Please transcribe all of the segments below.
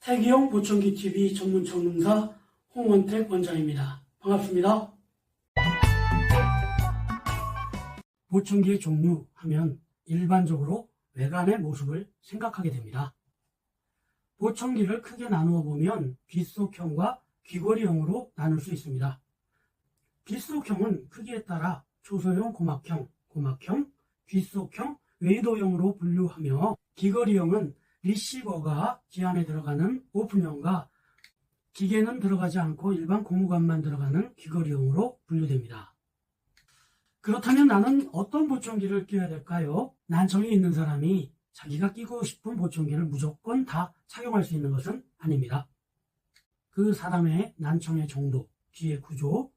태기형 보청기 TV 전문 전문사 홍원택 원장입니다. 반갑습니다. 보청기의 종류 하면 일반적으로 외관의 모습을 생각하게 됩니다. 보청기를 크게 나누어 보면 귓속형과 귀걸이형으로 나눌 수 있습니다. 귓속형은 크기에 따라 초소형 고막형, 고막형, 귓속형, 웨이도형으로 분류하며 귀걸이형은 리시버가 귀 안에 들어가는 오픈형과 기계는 들어가지 않고 일반 고무관만 들어가는 귀걸이형으로 분류됩니다. 그렇다면 나는 어떤 보청기를 끼워야 될까요? 난청이 있는 사람이 자기가 끼고 싶은 보청기를 무조건 다 착용할 수 있는 것은 아닙니다. 그 사람의 난청의 정도, 귀의 구조,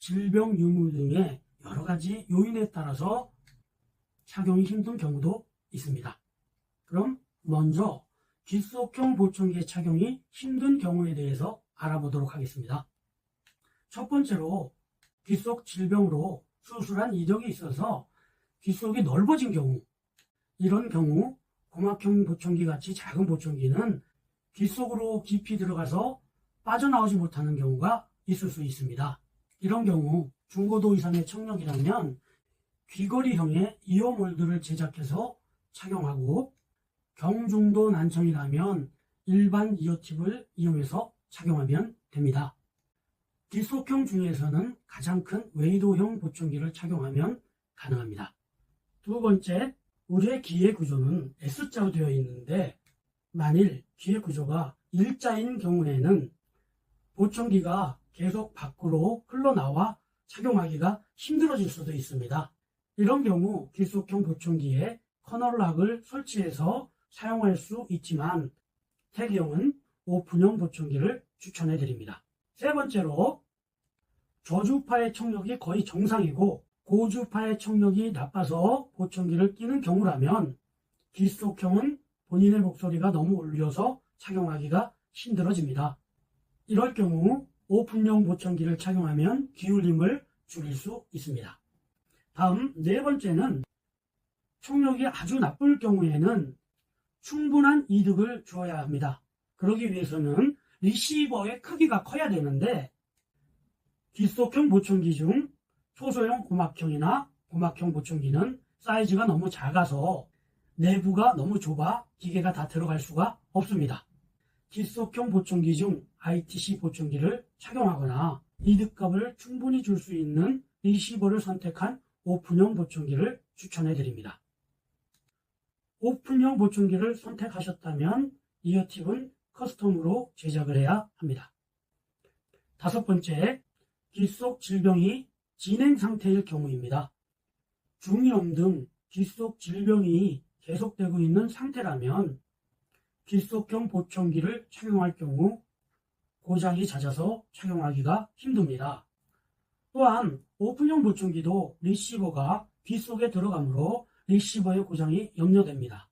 질병 유무 등의 여러 가지 요인에 따라서 착용이 힘든 경우도 있습니다. 그럼 먼저 귓속형 보청기의 착용이 힘든 경우에 대해서 알아보도록 하겠습니다. 첫 번째로 귓속 질병으로 수술한 이력이 있어서 귓속이 넓어진 경우 이런 경우 고막형 보청기 같이 작은 보청기는 귓속으로 깊이 들어가서 빠져나오지 못하는 경우가 있을 수 있습니다. 이런 경우 중고도 이상의 청력이라면 귀걸이형의 이어몰드를 제작해서 착용하고 경중도 난청이라면 일반 이어팁을 이용해서 착용하면 됩니다. 뒷속형 중에서는 가장 큰 웨이도형 보청기를 착용하면 가능합니다. 두 번째, 우리의 귀의 구조는 S자로 되어 있는데 만일 귀의 구조가 일자인 경우에는 보청기가 계속 밖으로 흘러나와 착용하기가 힘들어질 수도 있습니다. 이런 경우 귓속형 보청기에 커널락을 설치해서 사용할 수 있지만 태기형은 오픈형 보청기를 추천해 드립니다. 세 번째로 저주파의 청력이 거의 정상이고 고주파의 청력이 나빠서 보청기를 끼는 경우라면 귓속형은 본인의 목소리가 너무 울려서 착용하기가 힘들어집니다. 이럴 경우 오픈형 보청기를 착용하면 기울임을 줄일 수 있습니다. 다음 네 번째는 청력이 아주 나쁠 경우에는 충분한 이득을 주어야 합니다. 그러기 위해서는 리시버의 크기가 커야 되는데 뒷속형 보청기 중 초소형 고막형이나 고막형 보청기는 사이즈가 너무 작아서 내부가 너무 좁아 기계가 다 들어갈 수가 없습니다. 뒷속형 보청기 중 ITC 보청기를 착용하거나 이득값을 충분히 줄 수 있는 리시버를 선택한 오픈형 보청기를 추천해 드립니다. 오픈형 보청기를 선택하셨다면 이어팁은 커스텀으로 제작을 해야 합니다. 다섯 번째, 귓속 질병이 진행 상태일 경우입니다. 중이염 등 귓속 질병이 계속되고 있는 상태라면 귓속형 보청기를 착용할 경우 고장이 잦아서 착용하기가 힘듭니다. 또한 오픈형 보청기도 리시버가 귓속에 들어가므로 리시버의 고장이 염려됩니다.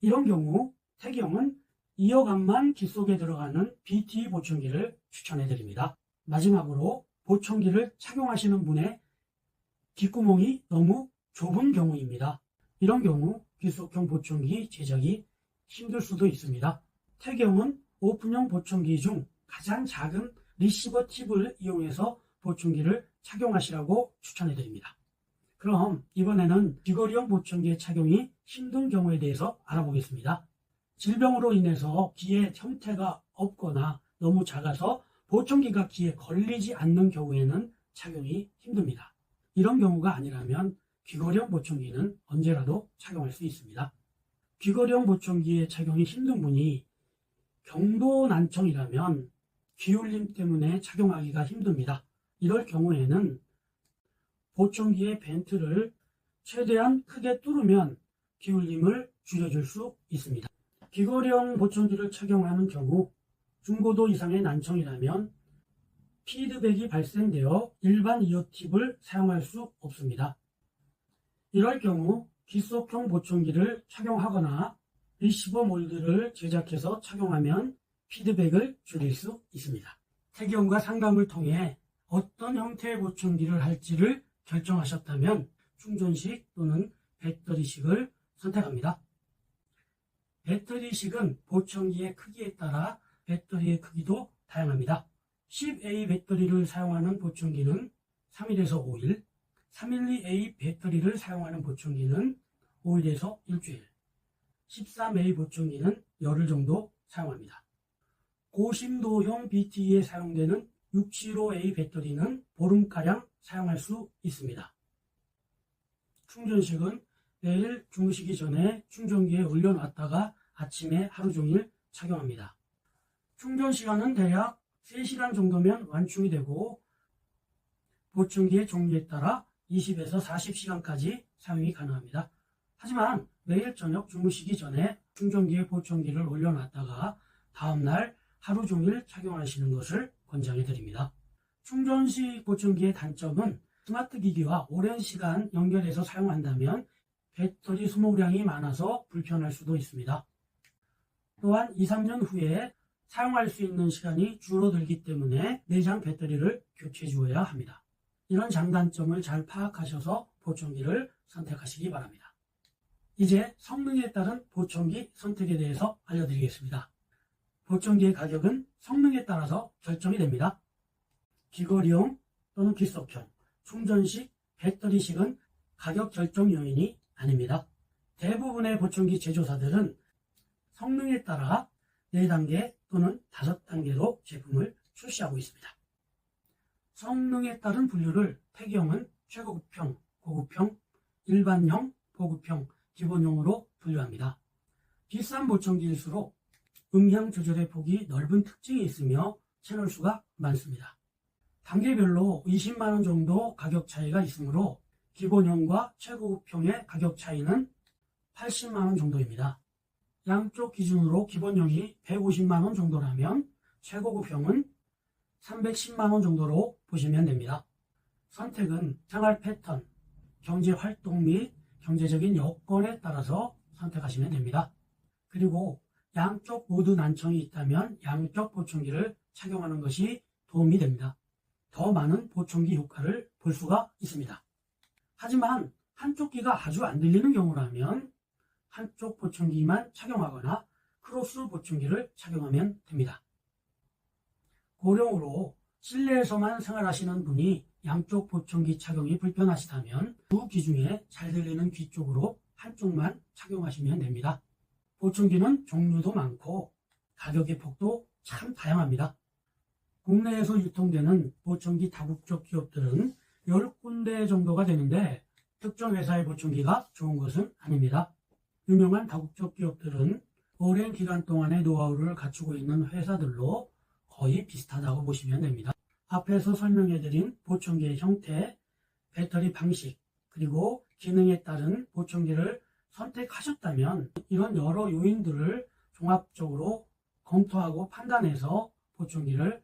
이런 경우 태경은 이어감만 귓속에 들어가는 BT 보청기를 추천해 드립니다. 마지막으로 보청기를 착용하시는 분의 귓구멍이 너무 좁은 경우입니다. 이런 경우 귓속형 보청기 제작이 힘들 수도 있습니다. 태경은 오픈형 보청기 중 가장 작은 리시버 팁을 이용해서 보청기를 착용하시라고 추천해 드립니다. 그럼 이번에는 귀걸이형 보청기의 착용이 힘든 경우에 대해서 알아보겠습니다. 질병으로 인해서 귀의 형태가 없거나 너무 작아서 보청기가 귀에 걸리지 않는 경우에는 착용이 힘듭니다. 이런 경우가 아니라면 귀걸이형 보청기는 언제라도 착용할 수 있습니다. 귀걸이형 보청기의 착용이 힘든 분이 경도 난청이라면 기울림 때문에 착용하기가 힘듭니다. 이럴 경우에는 보청기의 벤트를 최대한 크게 뚫으면 기울림을 줄여줄 수 있습니다. 귀걸이형 보청기를 착용하는 경우 중고도 이상의 난청이라면 피드백이 발생되어 일반 이어팁을 사용할 수 없습니다. 이럴 경우 귓속형 보청기를 착용하거나 리시버 몰드를 제작해서 착용하면 피드백을 줄일 수 있습니다. 태경과 상담을 통해 어떤 형태의 보청기를 할지를 결정하셨다면 충전식 또는 배터리식을 선택합니다. 배터리식은 보청기의 크기에 따라 배터리의 크기도 다양합니다. 10A 배터리를 사용하는 보충기는 3일에서 5일, 312A 배터리를 사용하는 보충기는 5일에서 일주일, 13A 보충기는 열흘 정도 사용합니다. 고심도형 BTE에 사용되는 675A 배터리는 보름가량 사용할 수 있습니다. 충전식은 매일 주무시기 전에 충전기에 올려놨다가 아침에 하루 종일 착용합니다. 충전 시간은 대략 3시간 정도면 완충이 되고 보충기의 종류에 따라 20에서 40시간까지 사용이 가능합니다. 하지만 매일 저녁 주무시기 전에 충전기에 보충기를 올려놨다가 다음날 하루 종일 착용하시는 것을 권장해 드립니다. 충전식 보충기의 단점은 스마트 기기와 오랜 시간 연결해서 사용한다면 배터리 소모량이 많아서 불편할 수도 있습니다. 또한 2, 3년 후에 사용할 수 있는 시간이 줄어들기 때문에 내장 배터리를 교체해 주어야 합니다. 이런 장단점을 잘 파악하셔서 보충기를 선택하시기 바랍니다. 이제 성능에 따른 보충기 선택에 대해서 알려드리겠습니다. 보충기의 가격은 성능에 따라서 결정이 됩니다. 귀걸이용 또는 귓속형, 충전식, 배터리식은 가격 결정 요인이 아닙니다. 대부분의 보충기 제조사들은 성능에 따라 4단계 또는 5단계로 제품을 출시하고 있습니다. 성능에 따른 분류를 폐기형은 최고급형, 고급형, 일반형, 보급형, 기본형으로 분류합니다. 비싼 보청기일수록 음향 조절의 폭이 넓은 특징이 있으며 채널 수가 많습니다. 단계별로 20만원 정도 가격 차이가 있으므로 기본형과 최고급형의 가격 차이는 80만원 정도입니다. 양쪽 기준으로 기본형이 150만원 정도라면 최고급형은 310만원 정도로 보시면 됩니다. 선택은 생활 패턴, 경제 활동 및 경제적인 여건에 따라서 선택하시면 됩니다. 그리고 양쪽 모두 난청이 있다면 양쪽 보충기를 착용하는 것이 도움이 됩니다. 더 많은 보충기 효과를 볼 수가 있습니다. 하지만 한쪽 귀가 아주 안 들리는 경우라면 한쪽 보충기만 착용하거나 크로스 보충기를 착용하면 됩니다. 고령으로 실내에서만 생활하시는 분이 양쪽 보충기 착용이 불편하시다면 두 귀 중에 잘 들리는 귀 쪽으로 한쪽만 착용하시면 됩니다. 보충기는 종류도 많고 가격의 폭도 참 다양합니다. 국내에서 유통되는 보충기 다국적 기업들은 10군데 정도가 되는데 특정 회사의 보충기가 좋은 것은 아닙니다. 유명한 다국적 기업들은 오랜 기간 동안의 노하우를 갖추고 있는 회사들로 거의 비슷하다고 보시면 됩니다. 앞에서 설명해드린 보충기의 형태, 배터리 방식, 그리고 기능에 따른 보충기를 선택하셨다면 이런 여러 요인들을 종합적으로 검토하고 판단해서 보충기를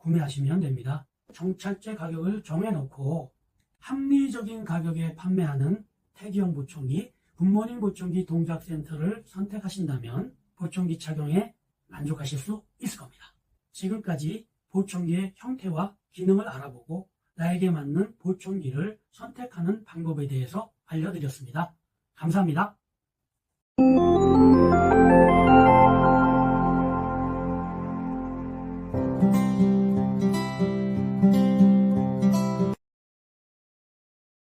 구매하시면 됩니다. 정찰제 가격을 정해놓고 합리적인 가격에 판매하는 태기형 보충기, 굿모닝 보충기 동작센터를 선택하신다면 보충기 착용에 만족하실 수 있을 겁니다. 지금까지 보충기의 형태와 기능을 알아보고 나에게 맞는 보충기를 선택하는 방법에 대해서 알려드렸습니다. 감사합니다.